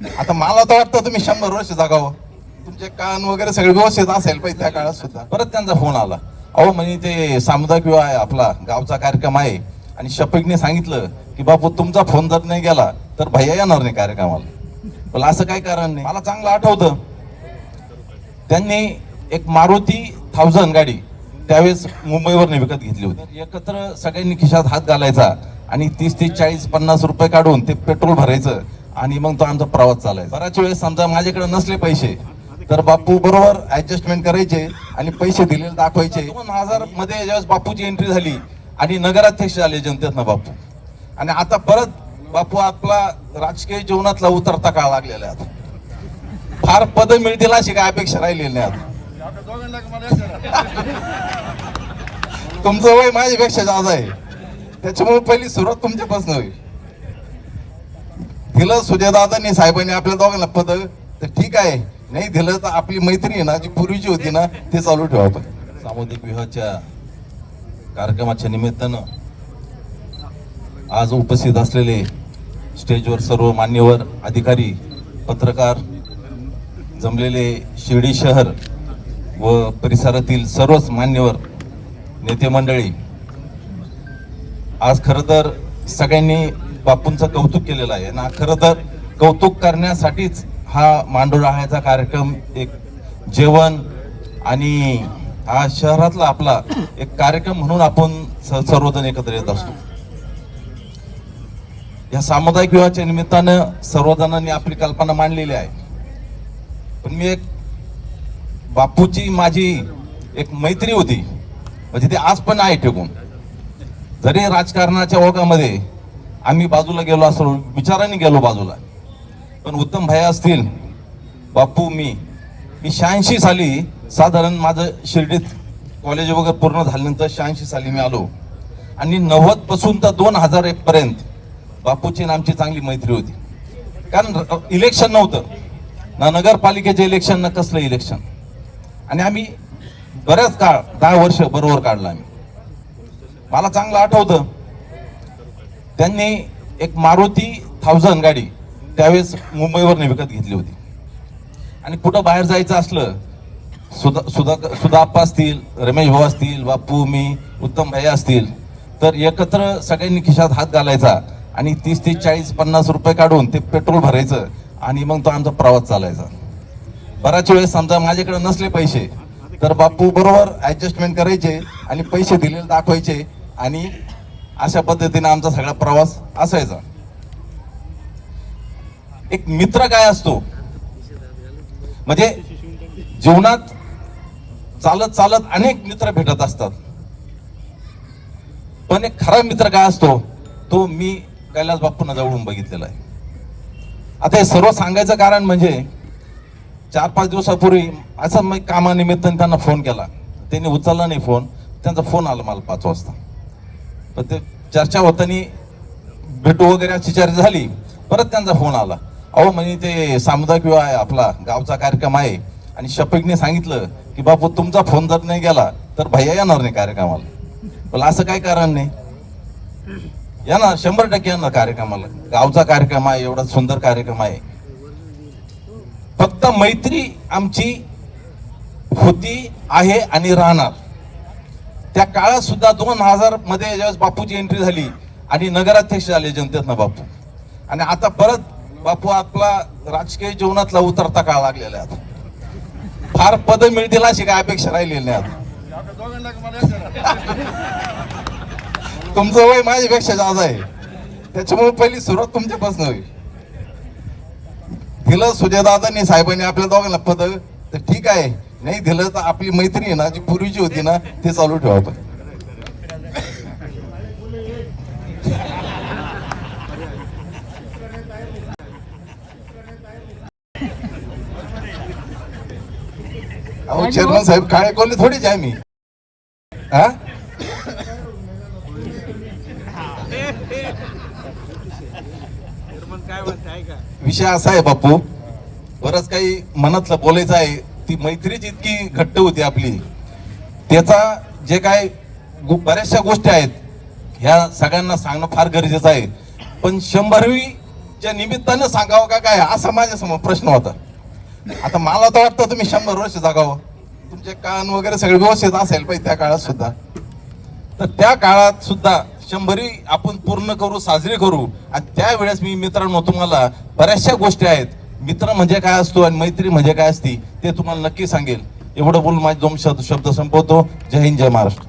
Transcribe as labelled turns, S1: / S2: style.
S1: आता मला तर वाटतं तुम्ही शंभर वर्ष जगावं हो. तुमचे कान वगैरे सगळे व्यवस्थित असेल पाहिजे त्या काळात सुद्धा. परत त्यांचा फोन आला. अहो म्हणजे ते सामुदायिक विवाह आहे आपला गावचा कार्यक्रम आहे. आणि शफीकने सांगितलं की बापू तुमचा फोन जर नाही गेला तर भैया येणार नाही कार्यक्रमाला. पण असं काही कारण नाही. मला चांगलं आठवतं. त्यांनी एक मारुती थाउजंड गाडी त्यावेळेस मुंबईवर विकत घेतली होती. एकत्र सगळ्यांनी खिशात हात घालायचा आणि तीस तीस चाळीस पन्नास रुपये काढून ते पेट्रोल भरायचं. आणि मग तो आमचा प्रवास चालायचा. बऱ्याच वेळेस समजा माझ्याकडे नसले पैसे तर बापू बरोबर ऍडजस्टमेंट करायचे आणि पैसे दिलेले दाखवायचे. दोन हजारमध्ये ज्यावेळेस बापूची एंट्री झाली आणि नगराध्यक्ष झाले जनतेत ना बापू. आणि आता परत बापू आपला राजकीय जीवनातला उतरता काळ लागलेला आहे. फार पद मिळतील अशी काय अपेक्षा राहिलेली नाही आता. तुमचं वय माझ्यापेक्षा जास्त आहे. त्याच्यामुळे पहिली सुरुवात तुमच्यापासून होईल. दिलं सुजयदादांनी साहेबांनी आपल्या दोघांना पद तर ठीक आहे. नाही दिलं तर आपली मैत्री आहे ना जी पूर्वीची होती ना ते चालू ठेवा आपण. सामुदायिक विवाहाच्या कार्यक्रमाच्या निमित्तानं आज उपस्थित असलेले स्टेजवर सर्व मान्यवर अधिकारी पत्रकार जमलेले शिर्डी शहर व परिसरातील सर्वच मान्यवर नेते मंडळी आज खरं तर सगळ्यांनी बापूंचं कौतुक केलेलं आहे. ना खरं तर कौतुक करण्यासाठीच हा मांडू राहायचा कार्यक्रम एक जेवण आणि हा शहरातला आपला एक कार्यक्रम म्हणून आपण सर्वजण एकत्र येत असतो. या सामुदायिक विवाहाच्या निमित्तानं सर्वजणांनी आपली कल्पना मांडलेली आहे. पण मी एक बापूची माझी एक मैत्री होती. म्हणजे ती आज पण आहे टिकून. जरी राजकारणाच्या ओघामध्ये आम्ही बाजूला गेलो असलो विचाराने गेलो बाजूला. पण उत्तम भाई असतील बापू मी मी शहाऐंशी साली साधारण माझं शिर्डीत कॉलेज वगैरे पूर्ण झाल्यानंतर शहाऐंशी साली मी आलो. आणि नव्वदपासून तर दोन हजार एकपर्यंत बापूची आणि आमची चांगली मैत्री होती. कारण इलेक्शन नव्हतं. ना नगरपालिकेचे इलेक्शन ना कसलं इलेक्शन आणि आम्ही बऱ्याच काळ दहा वर्ष बरोबर काढलं आम्ही. मला चांगलं आठवतं. त्यांनी एक मारुती थाउजंड गाडी त्यावेळेस मुंबईवर विकत घेतली होती. आणि कुठं बाहेर जायचं असलं सुधा सुधा सुधाप्पा असतील रमेश भाऊ असतील बापू मी उत्तम भाई असतील तर एकत्र सगळ्यांनी खिशात हात घालायचा आणि तीस ते चाळीस पन्नास रुपये काढून ते पेट्रोल भरायचं आणि मग तो आमचा प्रवास चालायचा. बऱ्याच वेळेस समजा माझ्याकडे नसले पैसे तर बापू बरोबर ॲडजस्टमेंट करायचे आणि पैसे दिलेले दाखवायचे आणि अशा पद्धतीने आमचा सगळा प्रवास असायचा. एक मित्र काय असतो? म्हणजे जीवनात चालत चालत अनेक मित्र भेटत असतात. पण एक खरा मित्र काय असतो? तो मी कैलास बापूंना जवळून बघितलेला आहे. आता हे सर्व सांगायचं कारण म्हणजे चार पाच दिवसापूर्वी असं मी कामानिमित्ताने त्यांना फोन केला. त्यांनी उचलला नाही फोन. त्यांचा फोन आला मला पाच वाजता. पण ते चर्चा होतानी भेटू वगैरे अशी चर्चा झाली परत त्यांचा फोन आला. अहो म्हणजे ते सामुदायिक विवाह आहे आपला गावचा कार्यक्रम आहे. आणि शफीकने सांगितलं की बापू तुमचा फोन जर नाही गेला तर भैया येणार नाही कार्यक्रमाला. पण असं काही कारण नाही? येणार शंभर टक्के येणार कार्यक्रमाला. गावचा कार्यक्रम आहे एवढा सुंदर कार्यक्रम आहे. फक्त मैत्री आमची होती आहे आणि राहणार. त्या काळात सुद्धा दोन हजारमध्ये ज्यावेळेस बापूची एंट्री झाली आणि नगराध्यक्ष झाले जनतेतनं बापू. आणि आता परत बापू आपला राजकीय जीवनातला उतरता काळ लागलेला आहे फार पद मिळतील अशी काय अपेक्षा राहिलेली नाही तुमचं वय माझ्यापेक्षा जास्त आहे. त्याच्यामुळे पहिली सुरुवात तुमच्यापासून होईल. दिलं सुजयदादांनी साहेबांनी आपल्या दोघांना पद तर ठीक आहे. नाही दिलं तर आपली मैत्री आहे ना जी पूर्वीची होती ना ते चालू ठेवा आपण. अहो चेअरमन साहेब काळे कोल्हे थोडीच आहे मी. हा? विषय असा आहे बापू बरंच काही मनातलं बोलायचं आहे. ती मैत्री इतकी घट्ट होती आपली त्याचा जे काय बऱ्याचशा गोष्टी आहेत ह्या सगळ्यांना सांगणं फार गरजेचं आहे. पण शंभरवी च्या निमित्तानं सांगावं का काय असा माझ्यासमोर प्रश्न होता. आता मला तर वाटतं तुम्ही शंभर वर्ष जागावं. तुमचे कान वगैरे सगळे व्यवस्थित असेल पाहिजे त्या काळात सुद्धा. तर त्या काळात सुद्धा शंभरी आपण पूर्ण करू साजरी करू. आणि त्यावेळेस मी मित्रांनो तुम्हाला बऱ्याचशा गोष्टी आहेत मित्र म्हणजे काय असतो आणि मैत्री म्हणजे काय असती ते तुम्हाला नक्की सांगेल. एवढं बोलून माझे दोन शब्द शब्द संपवतो. जय हिंद जय महाराष्ट्र.